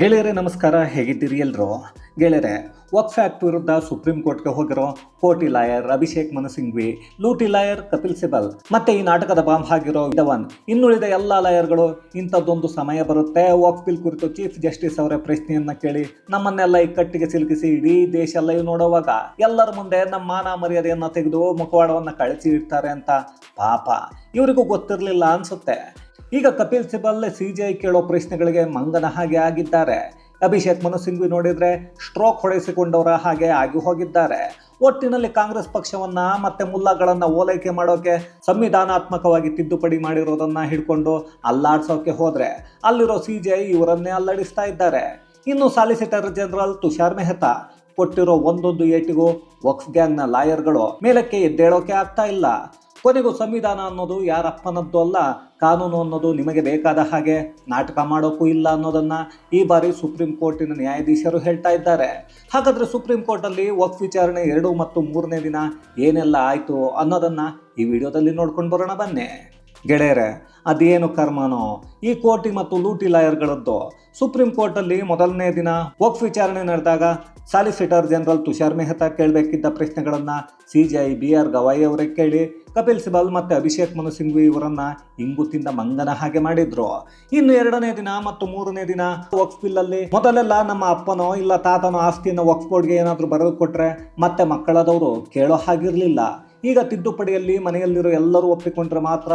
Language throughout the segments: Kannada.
ಗೆಳೆಯರೇ, ನಮಸ್ಕಾರ. ಹೇಗಿದ್ದೀರಿ ಎಲ್ಲರೂ ಗೆಳೆಯರೆ, ವಕ್ಫ್ ಫ್ಯಾಕ್ಟ್ ವಿರುದ್ಧ ಸುಪ್ರೀಂ ಕೋರ್ಟ್ಗೆ ಹೋಗಿರೋ ಕೋಟಿ ಲಾಯರ್ ಅಭಿಷೇಕ್ ಮನು ಸಿಂಘ್ವಿ ಲೂಟಿ ಲಾಯರ್ ಕಪಿಲ್ ಸಿಬಲ್. ಮತ್ತೆ ಈ ನಾಟಕದ ಬಾಂಬ್ ಆಗಿರೋ ಧವನ್ ಇನ್ನುಳಿದ ಎಲ್ಲ ಲಾಯರ್ಗಳು, ಇಂಥದ್ದೊಂದು ಸಮಯ ಬರುತ್ತೆ. ವಕ್ಫ್ ಬಿಲ್ ಕುರಿತು ಚೀಫ್ ಜಸ್ಟಿಸ್ ಅವರ ಪ್ರಶ್ನೆಯನ್ನ ಕೇಳಿ, ನಮ್ಮನ್ನೆಲ್ಲ ಇಕ್ಕಟ್ಟಿಗೆ ಸಿಲುಕಿಸಿ ಇಡೀ ದೇಶ ಇವ್ ನೋಡುವಾಗ ಎಲ್ಲರ ಮುಂದೆ ನಮ್ಮ ಮಾನ ಮರ್ಯಾದೆಯನ್ನ ತೆಗೆದು ಮುಖವಾಡವನ್ನ ಕಳಿಸಿ ಇಡ್ತಾರೆ ಅಂತ ಪಾಪ. ಇವರಿಗೂ ಗೊತ್ತಿರಲಿಲ್ಲ ಅನ್ಸುತ್ತೆ. ಈಗ ಕಪಿಲ್ ಸಿಬಲ್ ಸಿ ಕೇಳೋ ಪ್ರಶ್ನೆಗಳಿಗೆ ಮಂಗನ ಹಾಗೆ ಆಗಿದ್ದಾರೆ. ಅಭಿಷೇಕ್ ಮನು ಸಿಂಘ್ವಿ ನೋಡಿದ್ರೆ ಸ್ಟ್ರೋಕ್ ಹೊಡೆಸಿಕೊಂಡವರ ಹಾಗೆ ಆಗಿ ಹೋಗಿದ್ದಾರೆ. ಒಟ್ಟಿನಲ್ಲಿ ಕಾಂಗ್ರೆಸ್ ಪಕ್ಷವನ್ನ ಮತ್ತೆ ಮುಲ್ಲಾಗಳನ್ನ ಓಲೈಕೆ ಮಾಡೋಕೆ ಸಂವಿಧಾನಾತ್ಮಕವಾಗಿ ತಿದ್ದುಪಡಿ ಮಾಡಿರೋದನ್ನ ಹಿಡ್ಕೊಂಡು ಅಲ್ಲಾಡ್ಸೋಕೆ ಹೋದ್ರೆ ಅಲ್ಲಿರೋ ಸಿ ಇವರನ್ನೇ ಅಲ್ಲಾಡಿಸ್ತಾ ಇದ್ದಾರೆ. ಇನ್ನು ಸಾಲಿಸಿಟರ್ ಜನರಲ್ ತುಷಾರ್ ಮೆಹ್ತಾ ಕೊಟ್ಟಿರೋ ಒಂದೊಂದು ಏಟಿಗೂ ವಕ್ಸ್ ಗ್ಯಾಂಗ್ನ ಲಾಯರ್ಗಳು ಮೇಲಕ್ಕೆ ಎದ್ದೇಳೋಕೆ ಆಗ್ತಾ ಇಲ್ಲ. ಕೊನೆಗೂ ಸಂವಿಧಾನ ಅನ್ನೋದು ಯಾರಪ್ಪನದ್ದು ಅಲ್ಲ, ಕಾನೂನು ಅನ್ನೋದು ನಿಮಗೆ ಬೇಕಾದ ಹಾಗೆ. ನಾಟಕ ಮಾಡೋಕ್ಕೂ ಇಲ್ಲ ಅನ್ನೋದನ್ನು ಈ ಬಾರಿ ಸುಪ್ರೀಂ ಕೋರ್ಟಿನ ನ್ಯಾಯಾಧೀಶರು ಹೇಳ್ತಾ ಇದ್ದಾರೆ. ಹಾಗಾದರೆ ಸುಪ್ರೀಂ ಕೋರ್ಟಲ್ಲಿ ವಕ್ ವಿಚಾರಣೆ ಎರಡು ಮತ್ತು ಮೂರನೇ ದಿನ ಏನೆಲ್ಲ ಆಯಿತು ಅನ್ನೋದನ್ನು ಈ ವಿಡಿಯೋದಲ್ಲಿ ನೋಡ್ಕೊಂಡು ಬರೋಣ ಬನ್ನಿ. ಗೆಳೆಯರೆ, ಅದೇನು ಕರ್ಮನೋ? ಈ ಕೋರ್ಟಿ ಮತ್ತು ಲೂಟಿ ಲಾಯರ್ಗಳದ್ದು. ಸುಪ್ರೀಂ ಕೋರ್ಟಲ್ಲಿ ಮೊದಲನೇ ದಿನ ವಕ್ಫ್ ವಿಚಾರಣೆ ನಡೆದಾಗ ಸಾಲಿಸಿಟರ್ ಜನರಲ್ ತುಷಾರ್ ಮೆಹ್ತಾ ಕೇಳಬೇಕಿದ್ದ ಪ್ರಶ್ನೆಗಳನ್ನು C J I B R Gavai ಅವರಿಗೆ ಕೇಳಿ, ಕಪಿಲ್ ಸಿಬಲ್ ಮತ್ತು ಅಭಿಷೇಕ್ ಮನು ಸಿಂಘ್ವಿ ಇವರನ್ನ ಇಂಗುತಿಂದ ಮಂಗನ ಹಾಗೆ ಮಾಡಿದ್ರು. ಇನ್ನು ಎರಡನೇ ದಿನ ಮತ್ತು ಮೂರನೇ ದಿನ ವಕ್ಫ್ ಬಿಲ್ಲಲ್ಲಿ ಮೊದಲೆಲ್ಲ ನಮ್ಮ ಅಪ್ಪನೋ ಇಲ್ಲ ತಾತನೋ ಆಸ್ತಿಯನ್ನು ವಕ್ಫ್ ಬೋರ್ಡ್ಗೆ ಏನಾದರೂ ಬರೆದು ಕೊಟ್ರೆ ಮತ್ತೆ ಮಕ್ಕಳದವರು ಕೇಳೋ ಹಾಗಿರಲಿಲ್ಲ. ಈಗ ತಿದ್ದುಪಡಿಯಲ್ಲಿ ಮನೆಯಲ್ಲಿರೋ ಎಲ್ಲರೂ ಒಪ್ಪಿಕೊಂಡ್ರೆ ಮಾತ್ರ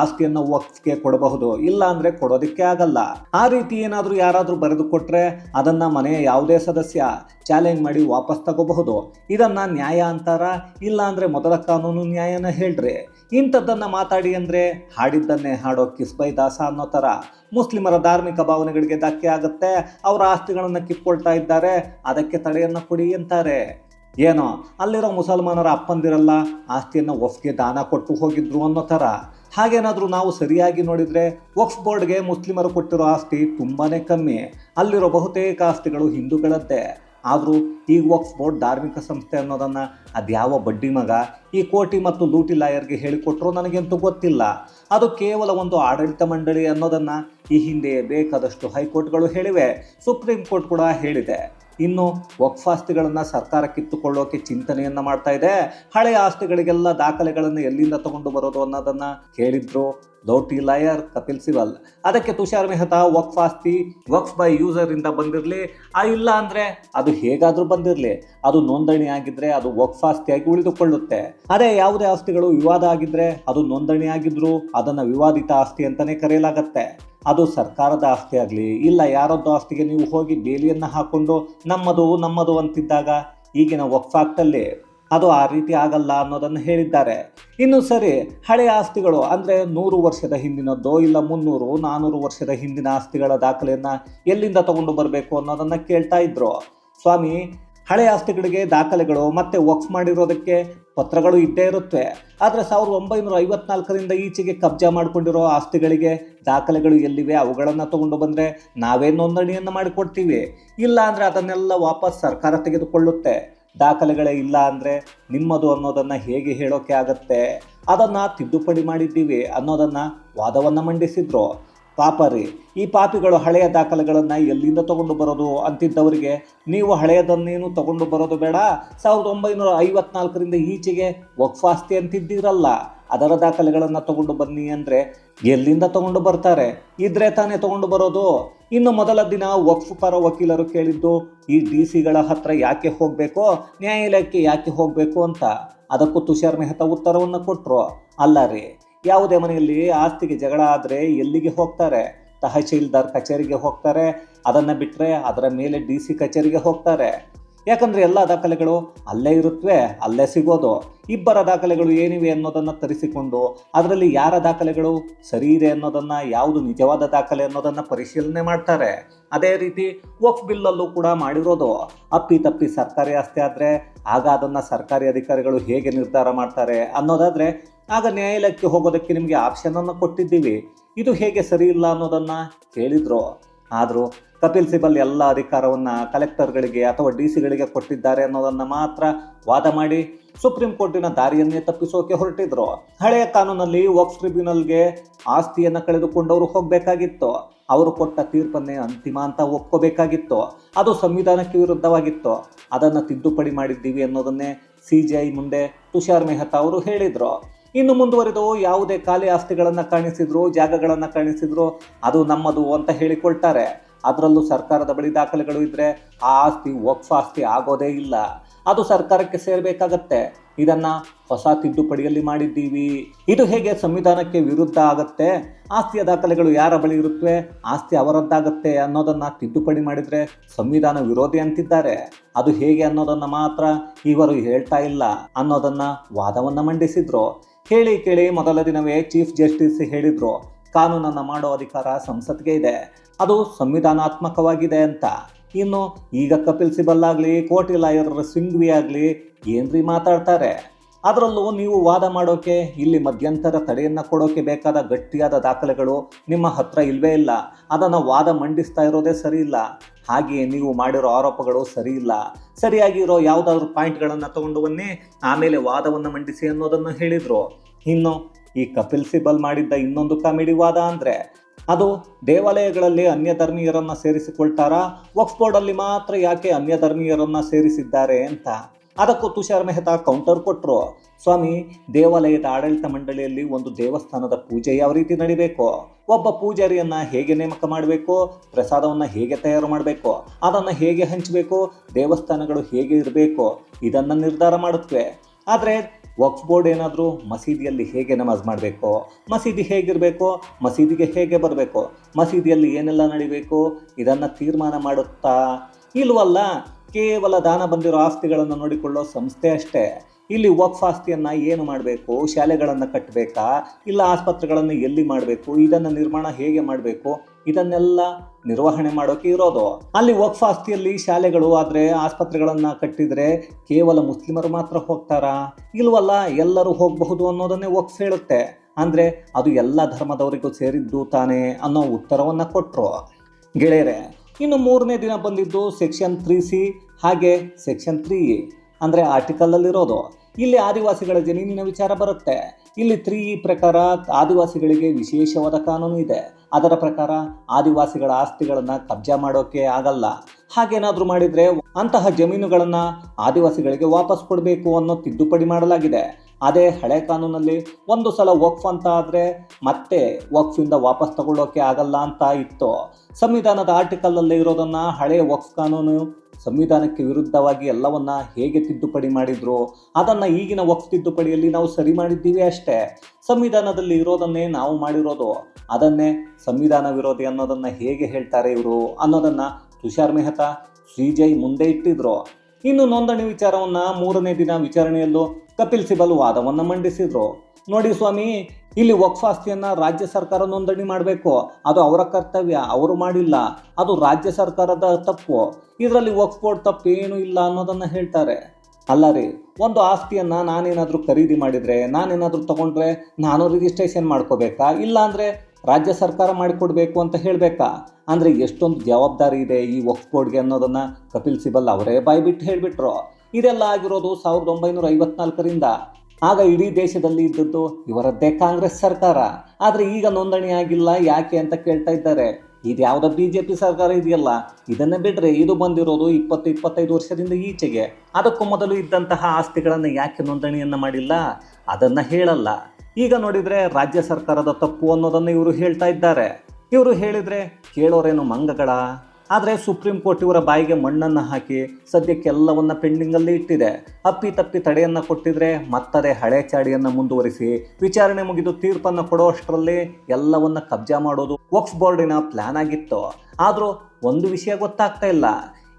ಆಸ್ತಿಯನ್ನು ವಕ್ಫ್ಗೆ ಕೊಡಬಹುದು, ಇಲ್ಲ ಅಂದ್ರೆ ಕೊಡೋದಕ್ಕೆ ಆಗಲ್ಲ. ಆ ರೀತಿ ಏನಾದರೂ ಯಾರಾದರೂ ಬರೆದು ಕೊಟ್ರೆ ಅದನ್ನ ಮನೆಯ ಯಾವುದೇ ಸದಸ್ಯ ಚಾಲೆಂಜ್ ಮಾಡಿ ವಾಪಸ್ ತಗೋಬಹುದು. ಇದನ್ನ ನ್ಯಾಯ ಅಂತಾರ, ಇಲ್ಲ ಅಂದ್ರೆ ಮೊದಲ ಕಾನೂನು ನ್ಯಾಯನ ಹೇಳ್ರಿ. ಇಂಥದ್ದನ್ನ ಮಾತಾಡಿ ಅಂದ್ರೆ ಹಾಡಿದ್ದನ್ನೇ ಹಾಡೋ ಕಿಸ್ಬೈ ದಾಸ ಅನ್ನೋ ತರ. ಮುಸ್ಲಿಮರ ಧಾರ್ಮಿಕ ಭಾವನೆಗಳಿಗೆ ಧಕ್ಕೆ ಆಗುತ್ತೆ, ಅವರ ಆಸ್ತಿಗಳನ್ನು ಕಿತ್ಕೊಳ್ತಾ ಇದ್ದಾರೆ, ಅದಕ್ಕೆ ತಡೆಯನ್ನ ಕೊಡಿ ಅಂತಾರೆ. ಏನೋ, ಅಲ್ಲಿರೋ ಮುಸಲ್ಮಾನರ ಅಪ್ಪಂದಿರಲ್ಲ ಆಸ್ತಿಯನ್ನು ಒಫ್ಗೆ ದಾನ ಕೊಟ್ಟು ಹೋಗಿದ್ರು ಅನ್ನೋ ಥರ. ಹಾಗೇನಾದರೂ ನಾವು ಸರಿಯಾಗಿ ನೋಡಿದರೆ ವಕ್ಫ್ ಬೋರ್ಡ್ಗೆ ಮುಸ್ಲಿಮರು ಕೊಟ್ಟಿರೋ ಆಸ್ತಿ ತುಂಬಾ ಕಮ್ಮಿ. ಅಲ್ಲಿರೋ ಬಹುತೇಕ ಆಸ್ತಿಗಳು ಹಿಂದೂಗಳದ್ದೇ. ಆದರೂ ಈ ವಕ್ಫ್ ಬೋರ್ಡ್ ಧಾರ್ಮಿಕ ಸಂಸ್ಥೆ ಅನ್ನೋದನ್ನು ಅದ್ಯಾವ ಬಡ್ಡಿ ಮಗ ಈ ಕೋಟಿ ಮತ್ತು ಲೂಟಿ ಲಾಯರ್ಗೆ ಹೇಳಿಕೊಟ್ರು ನನಗಂತೂ ಗೊತ್ತಿಲ್ಲ. ಅದು ಕೇವಲ ಒಂದು ಆಡಳಿತ ಮಂಡಳಿ ಅನ್ನೋದನ್ನು ಈ ಹಿಂದೆಯೇ ಬೇಕಾದಷ್ಟು ಹೈಕೋರ್ಟ್ಗಳು ಹೇಳಿವೆ. ಸುಪ್ರೀಂ ಕೋರ್ಟ್ ಕೂಡ ಹೇಳಿದೆ. ಇನ್ನು ವಕ್ಫ್ ಆಸ್ತಿಗಳನ್ನು ಸರ್ಕಾರ ಕಿತ್ತುಕೊಳ್ಳೋಕೆ ಚಿಂತನೆಯನ್ನು ಮಾಡ್ತಾ ಇದೆ. ಹಳೆಯ ಆಸ್ತಿಗಳಿಗೆಲ್ಲ ದಾಖಲೆಗಳನ್ನು ಎಲ್ಲಿಂದ ತಗೊಂಡು ಬರೋದು ಅನ್ನೋದನ್ನು ಕೇಳಿದ್ರು. ಲೋಟಿ ಲಾಯರ್ ಕಪಿಲ್ ಸಿಬಲ್ ಅದಕ್ಕೆ ತುಷಾರ್ ಮೆಹ್ತಾ ವಕ್ಫ್ ಆಸ್ತಿ, ವಕ್ಫ್ ಬೈ ಯೂಸರ್ ಇಂದ ಬಂದಿರಲಿ. ಆ, ಇಲ್ಲ ಅಂದ್ರೆ ಅದು ಹೇಗಾದ್ರೂ ಬಂದಿರಲಿ. ಅದು ನೋಂದಣಿ ಆಗಿದ್ರೆ ಅದು ವಕ್ಫ್ ಆಸ್ತಿಯಾಗಿ ಉಳಿದುಕೊಳ್ಳುತ್ತೆ. ಅದೇ ಯಾವುದೇ ಆಸ್ತಿಗಳು ವಿವಾದ ಆಗಿದ್ರೆ ಅದು ನೋಂದಣಿ ಆಗಿದ್ರು ಅದನ್ನ ವಿವಾದಿತ ಆಸ್ತಿ ಅಂತಾನೆ ಕರೆಯಲಾಗತ್ತೆ. ಅದು ಸರ್ಕಾರದ ಆಸ್ತಿ ಆಗಲಿ, ಇಲ್ಲ ಯಾರದ್ದು ಆಸ್ತಿಗೆ ನೀವು ಹೋಗಿ ಬೇಲಿಯನ್ನು ಹಾಕೊಂಡು ನಮ್ಮದು ನಮ್ಮದು ಅಂತಿದ್ದಾಗ ಈಗಿನ ವಕ್ಫ್ ಅದು ಆ ರೀತಿ ಆಗಲ್ಲ ಅನ್ನೋದನ್ನು ಹೇಳಿದ್ದಾರೆ. ಇನ್ನು ಸರಿ ಹಳೆಯ ಆಸ್ತಿಗಳು ಅಂದರೆ ನೂರು ವರ್ಷದ ಹಿಂದಿನದ್ದೋ ಇಲ್ಲ ಮುನ್ನೂರು ನಾನ್ನೂರು ವರ್ಷದ ಹಿಂದಿನ ಆಸ್ತಿಗಳ ದಾಖಲೆಯನ್ನು ಎಲ್ಲಿಂದ ತಗೊಂಡು ಬರಬೇಕು ಅನ್ನೋದನ್ನು ಕೇಳ್ತಾ ಇದ್ರು. ಸ್ವಾಮಿ, ಹಳೆ ಆಸ್ತಿಗಳಿಗೆ ದಾಖಲೆಗಳು ಮತ್ತೆ ವಕ್ಫ್ ಮಾಡಿರೋದಕ್ಕೆ ಪತ್ರಗಳು ಇದ್ದೇ ಇರುತ್ತವೆ ಆದರೆ ಸಾವಿರದ ಒಂಬೈನೂರ ಐವತ್ನಾಲ್ಕರಿಂದ ಈಚೆಗೆ ಕಬ್ಜಾ ಮಾಡಿಕೊಂಡಿರೋ ಆಸ್ತಿಗಳಿಗೆ ದಾಖಲೆಗಳು ಎಲ್ಲಿವೆ, ಅವುಗಳನ್ನು ತಗೊಂಡು ಬಂದರೆ ನಾವೇ ನೋಂದಣಿಯನ್ನು ಮಾಡಿಕೊಡ್ತೀವಿ. ಇಲ್ಲ ಅಂದರೆ ಅದನ್ನೆಲ್ಲ ವಾಪಸ್ ಸರ್ಕಾರ ತೆಗೆದುಕೊಳ್ಳುತ್ತೆ. ದಾಖಲೆಗಳೇ ಇಲ್ಲ ಅಂದರೆ ನಿಮ್ಮದು ಅನ್ನೋದನ್ನು ಹೇಗೆ ಹೇಳೋಕೆ ಆಗತ್ತೆ? ಅದನ್ನು ತಿದ್ದುಪಡಿ ಮಾಡಿದ್ದೀವಿ ಅನ್ನೋದನ್ನು ವಾದವನ್ನು ಮಂಡಿಸಿದ್ರು. ಪಾಪ ರೀ, ಈ ಪಾಪಿಗಳು ಹಳೆಯ ದಾಖಲೆಗಳನ್ನು ಎಲ್ಲಿಂದ ತಗೊಂಡು ಬರೋದು ಅಂತಿದ್ದವರಿಗೆ ನೀವು ಹಳೆಯದನ್ನೇನು ತಗೊಂಡು ಬರೋದು ಬೇಡ. ಸಾವಿರದ ಒಂಬೈನೂರ ಐವತ್ನಾಲ್ಕರಿಂದ ಈಚೆಗೆ ವಕ್ಫಾಸ್ತಿ ಅಂತಿದ್ದೀರಲ್ಲ. ಅದರ ದಾಖಲೆಗಳನ್ನು ತಗೊಂಡು ಬನ್ನಿ ಅಂದರೆ ಎಲ್ಲಿಂದ ತಗೊಂಡು ಬರ್ತಾರೆ? ಇದ್ರೆ ತಾನೇ ತಗೊಂಡು ಬರೋದು? ಇನ್ನು ಮೊದಲ ದಿನ ವಕ್ಫ್ ಪರ ವಕೀಲರು ಕೇಳಿದ್ದು, ಈ ಡಿ ಸಿಗಳ ಹತ್ರ ಯಾಕೆ ಹೋಗಬೇಕು? ನ್ಯಾಯಾಲಯಕ್ಕೆ ಯಾಕೆ ಹೋಗಬೇಕು ಅಂತ. ಅದಕ್ಕೂ ತುಷಾರ್ ಮೆಹ್ತಾ ಉತ್ತರವನ್ನು ಕೊಟ್ಟರು ಅಲ್ಲ ರೀ, ಯಾವುದೇ ಮನೆಯಲ್ಲಿ ಆಸ್ತಿಗೆ ಜಗಳ ಆದರೆ ಎಲ್ಲಿಗೆ ಹೋಗ್ತಾರೆ? ತಹಶೀಲ್ದಾರ್ ಕಚೇರಿಗೆ ಹೋಗ್ತಾರೆ. ಅದನ್ನು ಬಿಟ್ಟರೆ ಅದರ ಮೇಲೆ ಡಿ ಸಿ ಕಚೇರಿಗೆ ಹೋಗ್ತಾರೆ. ಯಾಕಂದರೆ ಎಲ್ಲ ದಾಖಲೆಗಳು ಅಲ್ಲೇ ಇರುತ್ತವೆ ಅಲ್ಲೇ ಸಿಗೋದು. ಇಬ್ಬರ ದಾಖಲೆಗಳು ಏನಿವೆ ಅನ್ನೋದನ್ನು ತರಿಸಿಕೊಂಡು ಅದರಲ್ಲಿ ಯಾರ ದಾಖಲೆಗಳು ಸರಿ ಇದೆ ಅನ್ನೋದನ್ನು, ಯಾವುದು ನಿಜವಾದ ದಾಖಲೆ ಅನ್ನೋದನ್ನು ಪರಿಶೀಲನೆ ಮಾಡ್ತಾರೆ. ಅದೇ ರೀತಿ ವಕ್ಫ್ ಬಿಲ್ಲಲ್ಲೂ ಕೂಡ ಮಾಡಿರೋದು. ಅಪ್ಪಿ ತಪ್ಪಿ ಸರ್ಕಾರಿ ಆಸ್ತಿ ಆದರೆ ಆಗ ಅದನ್ನು ಸರ್ಕಾರಿ ಅಧಿಕಾರಿಗಳು ಹೇಗೆ ನಿರ್ಧಾರ ಮಾಡ್ತಾರೆ ಅನ್ನೋದಾದರೆ ಆಗ ನ್ಯಾಯಾಲಯಕ್ಕೆ ಹೋಗೋದಕ್ಕೆ ನಿಮಗೆ ಆಪ್ಷನನ್ನು ಕೊಟ್ಟಿದ್ದೀವಿ. ಇದು ಹೇಗೆ ಸರಿ ಇಲ್ಲ ಅನ್ನೋದನ್ನು ಕೇಳಿದ್ರು. ಆದರೂ ಕಪಿಲ್ ಸಿಬಲ್ ಎಲ್ಲ ಅಧಿಕಾರವನ್ನು ಕಲೆಕ್ಟರ್ಗಳಿಗೆ ಅಥವಾ ಡಿ ಸಿಗಳಿಗೆ ಕೊಟ್ಟಿದ್ದಾರೆ ಅನ್ನೋದನ್ನು ಮಾತ್ರ ವಾದ ಮಾಡಿ ಸುಪ್ರೀಂ ಕೋರ್ಟಿನ ದಾರಿಯನ್ನೇ ತಪ್ಪಿಸೋಕೆ ಹೊರಟಿದ್ರು. ಹಳೆಯ ಕಾನೂನಲ್ಲಿ ವಕ್ಸ್ ಟ್ರಿಬ್ಯುನಲ್ಗೆ ಆಸ್ತಿಯನ್ನ ಕಳೆದುಕೊಂಡವರು ಹೋಗಬೇಕಾಗಿತ್ತು. ಅವರು ಕೊಟ್ಟ ತೀರ್ಪನ್ನೇ ಅಂತಿಮ ಅಂತ ಒಪ್ಕೋಬೇಕಾಗಿತ್ತು. ಅದು ಸಂವಿಧಾನಕ್ಕೆ ವಿರುದ್ಧವಾಗಿತ್ತು. ಅದನ್ನು ತಿದ್ದುಪಡಿ ಮಾಡಿದ್ದೀವಿ ಅನ್ನೋದನ್ನೇ ಸಿ ಜಿ ಐ ಮುಂದೆ ತುಷಾರ್ ಮೆಹ್ತಾ ಅವರು ಹೇಳಿದರು. ಇನ್ನು ಮುಂದುವರೆದು ಯಾವುದೇ ಖಾಲಿ ಆಸ್ತಿಗಳನ್ನು ಕಾಣಿಸಿದ್ರು, ಜಾಗಗಳನ್ನು ಕಾಣಿಸಿದ್ರು, ಅದು ನಮ್ಮದು ಅಂತ ಹೇಳಿಕೊಳ್ತಾರೆ. ಅದರಲ್ಲೂ ಸರ್ಕಾರದ ಬಳಿ ದಾಖಲೆಗಳು ಇದ್ದರೆ ಆ ಆಸ್ತಿ ವಕ್ಫ್ ಆಸ್ತಿ ಆಗೋದೇ ಇಲ್ಲ. ಅದು ಸರ್ಕಾರಕ್ಕೆ ಸೇರಬೇಕಾಗತ್ತೆ. ಇದನ್ನು ಹೊಸ ತಿದ್ದುಪಡಿಯಲ್ಲಿ ಮಾಡಿದ್ದೀವಿ. ಇದು ಹೇಗೆ ಸಂವಿಧಾನಕ್ಕೆ ವಿರುದ್ಧ ಆಗತ್ತೆ? ಆಸ್ತಿಯ ದಾಖಲೆಗಳು ಯಾರ ಬಳಿ ಇರುತ್ತವೆ ಆಸ್ತಿ ಅವರದ್ದಾಗತ್ತೆ ಅನ್ನೋದನ್ನು ತಿದ್ದುಪಡಿ ಮಾಡಿದರೆ ಸಂವಿಧಾನ ವಿರೋಧಿ ಅಂತಿದ್ದಾರೆ. ಅದು ಹೇಗೆ ಅನ್ನೋದನ್ನು ಮಾತ್ರ ಇವರು ಹೇಳ್ತಾ ಇಲ್ಲ ಅನ್ನೋದನ್ನು ವಾದವನ್ನು ಮಂಡಿಸಿದ್ರು. ಹೇಳಿ ಕೇಳಿ ಮೊದಲ ದಿನವೇ ಚೀಫ್ ಜಸ್ಟಿಸ್ ಹೇಳಿದ್ರು. ಕಾನೂನನ್ನ ಮಾಡೋ ಅಧಿಕಾರ ಸಂಸತ್ಗೆ ಇದೆ. ಅದು ಸಂವಿಧಾನಾತ್ಮಕವಾಗಿದೆ ಅಂತ. ಇನ್ನು ಈಗ ಕಪಿಲ್ ಸಿಬಲ್ ಆಗಲಿ, ಕೋಟಿ ಲಾಯರ್ ಸಿಂಘ್ವಿ ಆಗಲಿ, ಏನ್ರಿ ಮಾತಾಡ್ತಾರೆ? ಅದರಲ್ಲೂ ನೀವು ವಾದ ಮಾಡೋಕೆ, ಇಲ್ಲಿ ಮಧ್ಯಂತರ ತಡೆಯನ್ನು ಕೊಡೋಕೆ ಬೇಕಾದ ಗಟ್ಟಿಯಾದ ದಾಖಲೆಗಳು ನಿಮ್ಮ ಹತ್ರ ಇಲ್ವೇ ಇಲ್ಲ. ಅದನ್ನು ವಾದ ಮಂಡಿಸ್ತಾ ಇರೋದೇ ಸರಿ ಇಲ್ಲ. ಹಾಗೆಯೇ ನೀವು ಮಾಡಿರೋ ಆರೋಪಗಳು ಸರಿ ಇಲ್ಲ. ಸರಿಯಾಗಿರೋ ಯಾವುದಾದ್ರೂ ಪಾಯಿಂಟ್ಗಳನ್ನು ತಗೊಂಡು ಬನ್ನಿ. ಆಮೇಲೆ ವಾದವನ್ನು ಮಂಡಿಸಿ ಅನ್ನೋದನ್ನು ಹೇಳಿದರು. ಇನ್ನು ಈ ಕಪಿಲ್ ಸಿಬಲ್ ಮಾಡಿದ್ದ ಇನ್ನೊಂದು ಕಾಮಿಡಿ ವಾದ ಅಂದರೆ, ಅದು ದೇವಾಲಯಗಳಲ್ಲಿ ಅನ್ಯಧರ್ಮೀಯರನ್ನು ಸೇರಿಸಿಕೊಳ್ತಾರಾ? ವಕ್ಫ್ ಬೋರ್ಡಲ್ಲಿ ಮಾತ್ರ ಯಾಕೆ ಅನ್ಯಧರ್ಮೀಯರನ್ನು ಸೇರಿಸಿದ್ದಾರೆ ಅಂತ? ಅದಕ್ಕೂ ತುಷಾರ್ ಮೆಹ್ತಾ ಕೌಂಟರ್. ಕೊಟ್ಟರು ಸ್ವಾಮಿ, ದೇವಾಲಯದ ಆಡಳಿತ ಮಂಡಳಿಯಲ್ಲಿ ಒಂದು ದೇವಸ್ಥಾನದ ಪೂಜೆ ಯಾವ ರೀತಿ ನಡಿಬೇಕು? ಒಬ್ಬ ಪೂಜಾರಿಯನ್ನ ಹೇಗೆ ನೇಮಕ ಮಾಡಬೇಕು? ಪ್ರಸಾದವನ್ನು ಹೇಗೆ ತಯಾರು ಮಾಡಬೇಕು? ಅದನ್ನು ಹೇಗೆ ಹಂಚಬೇಕು? ದೇವಸ್ಥಾನಗಳು ಹೇಗೆ ಇರಬೇಕು? ಇದನ್ನು ನಿರ್ಧಾರ ಮಾಡುತ್ತವೆ ಆದರೆ ವಕ್ಫ್ ಬೋರ್ಡ್ ಏನಾದರೂ ಮಸೀದಿಯಲ್ಲಿ ಹೇಗೆ ನಮಾಜ್ ಮಾಡಬೇಕು, ಮಸೀದಿ ಹೇಗಿರಬೇಕು, ಮಸೀದಿಗೆ ಹೇಗೆ ಬರಬೇಕು, ಮಸೀದಿಯಲ್ಲಿ ಏನೆಲ್ಲ ನಡಿಬೇಕು, ಇದನ್ನು ತೀರ್ಮಾನ ಮಾಡುತ್ತಾ? ಇಲ್ವಲ್ಲ, ಕೇವಲ ದಾನ ಬಂದಿರೋ ಆಸ್ತಿಗಳನ್ನು ನೋಡಿಕೊಳ್ಳೋ ಸಂಸ್ಥೆ ಅಷ್ಟೇ. ಇಲ್ಲಿ ವಕ್ಫ್ ಆಸ್ತಿಯನ್ನು ಏನು ಮಾಡಬೇಕು? ಶಾಲೆಗಳನ್ನು ಕಟ್ಟಬೇಕಾ ಇಲ್ಲ ಆಸ್ಪತ್ರೆಗಳನ್ನು ಎಲ್ಲಿ ಮಾಡಬೇಕು? ಇದನ್ನು ನಿರ್ಮಾಣ ಹೇಗೆ ಮಾಡಬೇಕು? ಇದನ್ನೆಲ್ಲ ನಿರ್ವಹಣೆ ಮಾಡೋಕೆ ಇರೋದು. ಅಲ್ಲಿ ವಕ್ಫ್ ಆಸ್ತಿಯಲ್ಲಿ ಶಾಲೆಗಳು ಆದರೆ ಆಸ್ಪತ್ರೆಗಳನ್ನು ಕಟ್ಟಿದರೆ ಕೇವಲ ಮುಸ್ಲಿಮರು ಮಾತ್ರ ಹೋಗ್ತಾರಾ? ಇಲ್ವಲ್ಲ ಎಲ್ಲರೂ ಹೋಗಬಹುದು ಅನ್ನೋದನ್ನೇ ವಕ್ಫ್ ಹೇಳುತ್ತೆ. ಅಂದರೆ ಅದು ಎಲ್ಲ ಧರ್ಮದವರಿಗೂ ಸೇರಿದ್ದು ತಾನೇ ಅನ್ನೋ ಉತ್ತರವನ್ನು ಕೊಟ್ಟರು ಗೆಳೆಯರೆ, ಇನ್ನು ಮೂರನೇ ದಿನ ಬಂದಿದ್ದು ಸೆಕ್ಷನ್ ತ್ರೀ ಸಿ ಹಾಗೆ ಸೆಕ್ಷನ್ ತ್ರೀ ಅಂದರೆ ಆರ್ಟಿಕಲಲ್ಲಿರೋದು ಇಲ್ಲಿ ಆದಿವಾಸಿಗಳ ಜಮೀನಿನ ವಿಚಾರ ಬರುತ್ತೆ. ಇಲ್ಲಿ ತ್ರೀ ಪ್ರಕಾರ ಆದಿವಾಸಿಗಳಿಗೆ ವಿಶೇಷವಾದ ಕಾನೂನು ಇದೆ. ಅದರ ಪ್ರಕಾರ ಆದಿವಾಸಿಗಳ ಆಸ್ತಿಗಳನ್ನು ಕಬ್ಜಾ ಮಾಡೋಕೆ ಆಗಲ್ಲ. ಹಾಗೇನಾದರೂ ಮಾಡಿದರೆ ಅಂತಹ ಜಮೀನುಗಳನ್ನು ಆದಿವಾಸಿಗಳಿಗೆ ವಾಪಸ್ ಕೊಡಬೇಕು ಅನ್ನೋ ತಿದ್ದುಪಡಿ ಮಾಡಲಾಗಿದೆ. ಅದೇ ಹಳೆ ಕಾನೂನಲ್ಲಿ ಒಂದು ಸಲ ವಕ್ಫ್ ಅಂತ ಆದರೆ ಮತ್ತೆ ವಕ್ಫಿಂದ ವಾಪಸ್ ತಗೊಳ್ಳೋಕೆ ಆಗಲ್ಲ ಅಂತ ಇತ್ತು. ಸಂವಿಧಾನದ ಆರ್ಟಿಕಲಲ್ಲೇ ಇರೋದನ್ನು ಹಳೆಯ ವಕ್ಫ್ ಕಾನೂನು ಸಂವಿಧಾನಕ್ಕೆ ವಿರುದ್ಧವಾಗಿ ಎಲ್ಲವನ್ನ ಹೇಗೆ ತಿದ್ದುಪಡಿ ಮಾಡಿದ್ರು, ಅದನ್ನು ಈಗಿನ ವಕ್ಫ್ ತಿದ್ದುಪಡಿಯಲ್ಲಿ ನಾವು ಸರಿ ಮಾಡಿದ್ದೀವಿ ಅಷ್ಟೇ. ಸಂವಿಧಾನದಲ್ಲಿ ಇರೋದನ್ನೇ ನಾವು ಮಾಡಿರೋದು, ಅದನ್ನೇ ಸಂವಿಧಾನ ವಿರೋಧಿ ಅನ್ನೋದನ್ನು ಹೇಗೆ ಹೇಳ್ತಾರೆ ಇವರು ಅನ್ನೋದನ್ನು ತುಷಾರ್ ಮೆಹ್ತಾ ಶ್ರೀಜಯ್ ಮುಂದೆ ಇಟ್ಟಿದ್ರು. ಇನ್ನು ನೋಂದಣಿ ವಿಚಾರವನ್ನ ಮೂರನೇ ದಿನ ವಿಚಾರಣೆಯಲ್ಲೂ ಕಪಿಲ್ ಸಿಬಲ್ ವಾದವನ್ನು ಮಂಡಿಸಿದ್ರು. ನೋಡಿ ಸ್ವಾಮಿ, ಇಲ್ಲಿ ವಕ್ಫ್ ಆಸ್ತಿಯನ್ನ ರಾಜ್ಯ ಸರ್ಕಾರ ನೋಂದಣಿ ಮಾಡಬೇಕು. ಅದು ಅವರ ಕರ್ತವ್ಯ, ಅವರು ಮಾಡಿಲ್ಲ. ಅದು ರಾಜ್ಯ ಸರ್ಕಾರದ ತಪ್ಪು. ಇದರಲ್ಲಿ ವಕ್ಫ್ ಬೋರ್ಡ್ ತಪ್ಪು ಏನು ಇಲ್ಲ ಅನ್ನೋದನ್ನು ಹೇಳ್ತಾರೆ. ಅಲ್ಲ ರೀ, ಒಂದು ಆಸ್ತಿಯನ್ನ ನಾನೇನಾದರೂ ಖರೀದಿ ಮಾಡಿದ್ರೆ, ನಾನೇನಾದರೂ ತಗೊಂಡ್ರೆ ನಾನು ರಿಜಿಸ್ಟ್ರೇಷನ್ ಮಾಡ್ಕೋಬೇಕಾ? ಇಲ್ಲ ಅಂದ್ರೆ ರಾಜ್ಯ ಸರ್ಕಾರ ಮಾಡಿಕೊಡ್ಬೇಕು ಅಂತ ಹೇಳಬೇಕಾ? ಅಂದರೆ ಎಷ್ಟೊಂದು ಜವಾಬ್ದಾರಿ ಇದೆ ಈ ವಕ್ಫ್ ಬೋರ್ಡ್ಗೆ ಅನ್ನೋದನ್ನು ಕಪಿಲ್ ಸಿಬಲ್ ಅವರೇ ಬಾಯ್ಬಿಟ್ಟು ಹೇಳಿಬಿಟ್ರು. ಇದೆಲ್ಲ ಆಗಿರೋದು ಸಾವಿರದ ಒಂಬೈನೂರ ಐವತ್ನಾಲ್ಕರಿಂದ. ಆಗ ಇಡೀ ದೇಶದಲ್ಲಿ ಇದ್ದದ್ದು ಇವರದ್ದೇ ಕಾಂಗ್ರೆಸ್ ಸರ್ಕಾರ. ಆದರೆ ಈಗ ನೋಂದಣಿ ಆಗಿಲ್ಲ, ಯಾಕೆ ಅಂತ ಕೇಳ್ತಾ ಇದ್ದಾರೆ. ಇದು ಯಾವುದೋ ಬಿ ಜೆ ಪಿ ಸರ್ಕಾರ ಇದೆಯಲ್ಲ? ಇದನ್ನು ಬಿಡ್ರೆ ಇದು ಬಂದಿರೋದು ಇಪ್ಪತ್ತು ಇಪ್ಪತ್ತೈದು ವರ್ಷದಿಂದ ಈಚೆಗೆ. ಅದಕ್ಕೂ ಮೊದಲು ಇದ್ದಂತಹ ಆಸ್ತಿಗಳನ್ನು ಯಾಕೆ ನೋಂದಣಿಯನ್ನು ಮಾಡಿಲ್ಲ? ಅದನ್ನು ಹೇಳಲ್ಲ. ಈಗ ನೋಡಿದ್ರೆ ರಾಜ್ಯ ಸರ್ಕಾರದ ತಪ್ಪು ಅನ್ನೋದನ್ನು ಇವರು ಹೇಳ್ತಾ ಇದ್ದಾರೆ. ಇವರು ಹೇಳಿದ್ರೆ ಕೇಳೋರೇನು ಮಂಗಗಳ? ಆದರೆ ಸುಪ್ರೀಂ ಕೋರ್ಟ್ ಇವರ ಬಾಯಿಗೆ ಮಣ್ಣನ್ನು ಹಾಕಿ ಸದ್ಯಕ್ಕೆಲ್ಲವನ್ನ ಪೆಂಡಿಂಗಲ್ಲಿ ಇಟ್ಟಿದೆ. ಅಪ್ಪಿ ತಪ್ಪಿ ತಡೆಯನ್ನು ಕೊಟ್ಟಿದ್ರೆ ಮತ್ತದೇ ಹಳೆ ಚಾಡಿಯನ್ನು ಮುಂದುವರಿಸಿ ವಿಚಾರಣೆ ಮುಗಿದು ತೀರ್ಪನ್ನು ಕೊಡೋಷ್ಟರಲ್ಲಿ ಎಲ್ಲವನ್ನ ಕಬ್ಜಾ ಮಾಡೋದು ವಕ್ಫ್ ಬೋರ್ಡಿನ ಪ್ಲಾನ್ ಆಗಿತ್ತು. ಆದರೂ ಒಂದು ವಿಷಯ ಗೊತ್ತಾಗ್ತಾ ಇಲ್ಲ.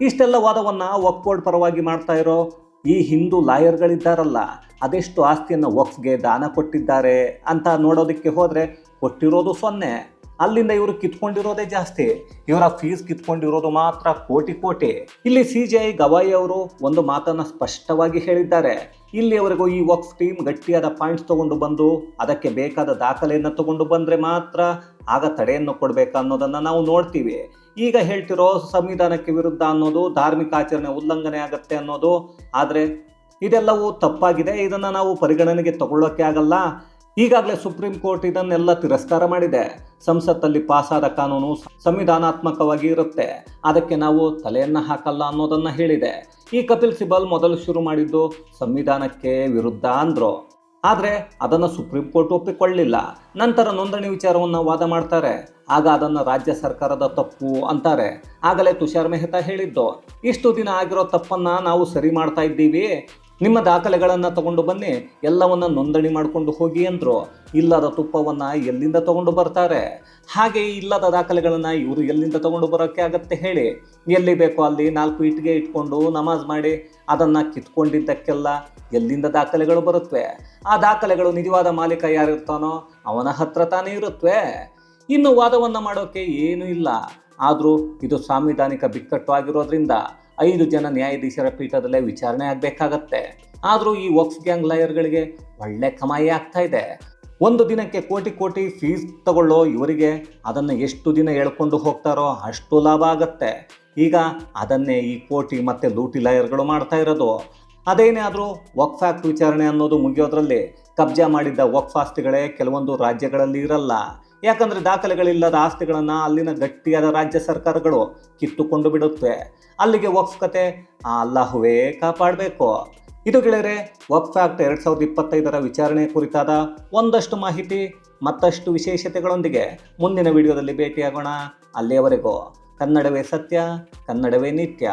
ಇಷ್ಟೆಲ್ಲ ವಾದವನ್ನ ವಕ್ಫ್ ಬೋರ್ಡ್ ಪರವಾಗಿ ಮಾಡ್ತಾ ಇರೋ ಈ ಹಿಂದೂ ಲಾಯರ್ಗಳಿದ್ದಾರಲ್ಲ ಅದೆಷ್ಟು ಆಸ್ತಿಯನ್ನು ವಕ್ಫ್ಗೆ ದಾನ ಕೊಟ್ಟಿದ್ದಾರೆ ಅಂತ ನೋಡೋದಕ್ಕೆ ಹೋದರೆ ಕೊಟ್ಟಿರೋದು ಸೊನ್ನೆ. ಅಲ್ಲಿಂದ ಇವರು ಕಿತ್ಕೊಂಡಿರೋದೇ ಜಾಸ್ತಿ. ಇವರ ಫೀಸ್ ಕಿತ್ಕೊಂಡಿರೋದು ಮಾತ್ರ ಕೋಟಿ ಕೋಟಿ. ಇಲ್ಲಿ ಸಿ ಜಿ ಐ ಗವಾಯಿ ಅವರು ಒಂದು ಮಾತನ್ನ ಸ್ಪಷ್ಟವಾಗಿ ಹೇಳಿದ್ದಾರೆ. ಇಲ್ಲಿಯವರೆಗೂ ಈ ವಕ್ಫ್ ಟೀಮ್ ಗಟ್ಟಿಯಾದ ಪಾಯಿಂಟ್ಸ್ ತಗೊಂಡು ಬಂದು ಅದಕ್ಕೆ ಬೇಕಾದ ದಾಖಲೆಯನ್ನು ತಗೊಂಡು ಬಂದ್ರೆ ಮಾತ್ರ ಆಗ ತಡೆಯನ್ನು ಕೊಡಬೇಕು ಅನ್ನೋದನ್ನ ನಾವು ನೋಡ್ತೀವಿ. ಈಗ ಹೇಳ್ತಿರೋ ಸಂವಿಧಾನಕ್ಕೆ ವಿರುದ್ಧ ಅನ್ನೋದು, ಧಾರ್ಮಿಕ ಆಚರಣೆ ಉಲ್ಲಂಘನೆ ಆಗತ್ತೆ ಅನ್ನೋದು, ಆದರೆ ಇದೆಲ್ಲವೂ ತಪ್ಪಾಗಿದೆ. ಇದನ್ನು ನಾವು ಪರಿಗಣನೆಗೆ ತಗೊಳ್ಳೋಕೆ ಆಗಲ್ಲ. ಈಗಾಗಲೇ ಸುಪ್ರೀಂ ಕೋರ್ಟ್ ಇದನ್ನೆಲ್ಲ ತಿರಸ್ಕಾರ ಮಾಡಿದೆ. ಸಂಸತ್ತಲ್ಲಿ ಪಾಸಾದ ಕಾನೂನು ಸಂವಿಧಾನಾತ್ಮಕವಾಗಿ ಇರುತ್ತೆ. ಅದಕ್ಕೆ ನಾವು ತಲೆಯನ್ನು ಹಾಕಲ್ಲ ಅನ್ನೋದನ್ನು ಹೇಳಿದೆ. ಈ ಕಪಿಲ್ ಸಿಬಲ್ ಮೊದಲು ಶುರು ಮಾಡಿದ್ದು ಸಂವಿಧಾನಕ್ಕೆ ವಿರುದ್ಧ ಅಂದ್ರು. ಆದರೆ ಅದನ್ನು ಸುಪ್ರೀಂ ಕೋರ್ಟ್ ಒಪ್ಪಿಕೊಳ್ಳಿಲ್ಲ. ನಂತರ ನೋಂದಣಿ ವಿಚಾರವನ್ನು ವಾದ ಮಾಡ್ತಾರೆ. ಆಗ ಅದನ್ನು ರಾಜ್ಯ ಸರ್ಕಾರದ ತಪ್ಪು ಅಂತಾರೆ. ಆಗಲೇ ತುಷಾರ್ ಮೆಹ್ತಾ ಹೇಳಿದ್ದು, ಇಷ್ಟು ದಿನ ಆಗಿರೋ ತಪ್ಪನ್ನು ನಾವು ಸರಿ ಮಾಡ್ತಾ ಇದ್ದೀವಿ. ನಿಮ್ಮ ದಾಖಲೆಗಳನ್ನು ತಗೊಂಡು ಬನ್ನಿ, ಎಲ್ಲವನ್ನ ನೋಂದಣಿ ಮಾಡಿಕೊಂಡು ಹೋಗಿ ಅಂದರು. ಇಲ್ಲದ ತುಪ್ಪವನ್ನು ಎಲ್ಲಿಂದ ತಗೊಂಡು ಬರ್ತಾರೆ? ಹಾಗೆ ಇಲ್ಲದ ದಾಖಲೆಗಳನ್ನು ಇವರು ಎಲ್ಲಿಂದ ತಗೊಂಡು ಬರೋಕ್ಕೆ ಆಗತ್ತೆ ಹೇಳಿ. ಎಲ್ಲಿ ಬೇಕೋ ಅಲ್ಲಿ ನಾಲ್ಕು ಇಟ್ಟಿಗೆ ಇಟ್ಕೊಂಡು ನಮಾಜ್ ಮಾಡಿ, ಅದನ್ನು ಕಿತ್ಕೊಂಡಿದ್ದಕ್ಕೆಲ್ಲ ಎಲ್ಲಿಂದ ದಾಖಲೆಗಳು ಬರುತ್ತವೆ ಆ ದಾಖಲೆಗಳು ನಿಜವಾದ ಮಾಲೀಕ ಯಾರಿರ್ತಾನೋ ಅವನ ಹತ್ರ ತಾನೇ ಇರುತ್ತವೆ ಇನ್ನು ವಾದವನ್ನು ಮಾಡೋಕ್ಕೆ ಏನೂ ಇಲ್ಲ. ಆದರೂ ಇದು ಸಾಂವಿಧಾನಿಕ ಬಿಕ್ಕಟ್ಟು ಆಗಿರೋದ್ರಿಂದ ಐದು ಜನ ನ್ಯಾಯಾಧೀಶರ ಪೀಠದಲ್ಲೇ ವಿಚಾರಣೆ ಆಗಬೇಕಾಗತ್ತೆ. ಆದರೂ ಈ ವಕ್ಸ್ ಗ್ಯಾಂಗ್ ಲಾಯರ್ಗಳಿಗೆ ಒಳ್ಳೆ ಕಮಾಯಿ ಆಗ್ತಾ ಇದೆ. ಒಂದು ದಿನಕ್ಕೆ ಕೋಟಿ ಕೋಟಿ ಫೀಸ್ ತಗೊಳ್ಳೋ ಇವರಿಗೆ ಅದನ್ನು ಎಷ್ಟು ದಿನ ಎಳ್ಕೊಂಡು ಹೋಗ್ತಾರೋ ಅಷ್ಟು ಲಾಭ ಆಗತ್ತೆ. ಈಗ ಅದನ್ನೇ ಈ ಕೋಟಿ ಮತ್ತು ಲೂಟಿ ಲಾಯರ್ಗಳು ಮಾಡ್ತಾ ಇರೋದು. ಅದೇನೇ ಆದರೂ ವಕ್ಫ್ ಆಕ್ಟ್ ವಿಚಾರಣೆ ಅನ್ನೋದು ಮುಗಿಯೋದ್ರಲ್ಲಿ ಕಬ್ಜಾ ಮಾಡಿದ್ದ ವಕ್ಫ್ ಆಸ್ತಿಗಳೇ ಕೆಲವೊಂದು ರಾಜ್ಯಗಳಲ್ಲಿ ಇರಲ್ಲ. ಯಾಕಂದರೆ ದಾಖಲೆಗಳಿಲ್ಲದ ಆಸ್ತಿಗಳನ್ನು ಅಲ್ಲಿನ ಗಟ್ಟಿಯಾದ ರಾಜ್ಯ ಸರ್ಕಾರಗಳು ಕಿತ್ತುಕೊಂಡು ಬಿಡುತ್ತೆ. ಅಲ್ಲಿಗೆ ವಕ್ಫ್ ಕತೆ ಅಲ್ಲಾಹುವೇ ಕಾಪಾಡಬೇಕು. ಇದು ಗೆಳೆಯರೆ ವಕ್ಫ್ ಆಕ್ಟ್ ಎರಡು ಸಾವಿರದ ಇಪ್ಪತ್ತೈದರ ವಿಚಾರಣೆ ಕುರಿತಾದ ಒಂದಷ್ಟು ಮಾಹಿತಿ, ಮತ್ತಷ್ಟು ವಿಶೇಷತೆಗಳೊಂದಿಗೆ ಮುಂದಿನ ವಿಡಿಯೋದಲ್ಲಿ ಭೇಟಿಯಾಗೋಣ. ಅಲ್ಲಿಯವರೆಗೂ ಕನ್ನಡವೇ ಸತ್ಯ, ಕನ್ನಡವೇ ನಿತ್ಯ.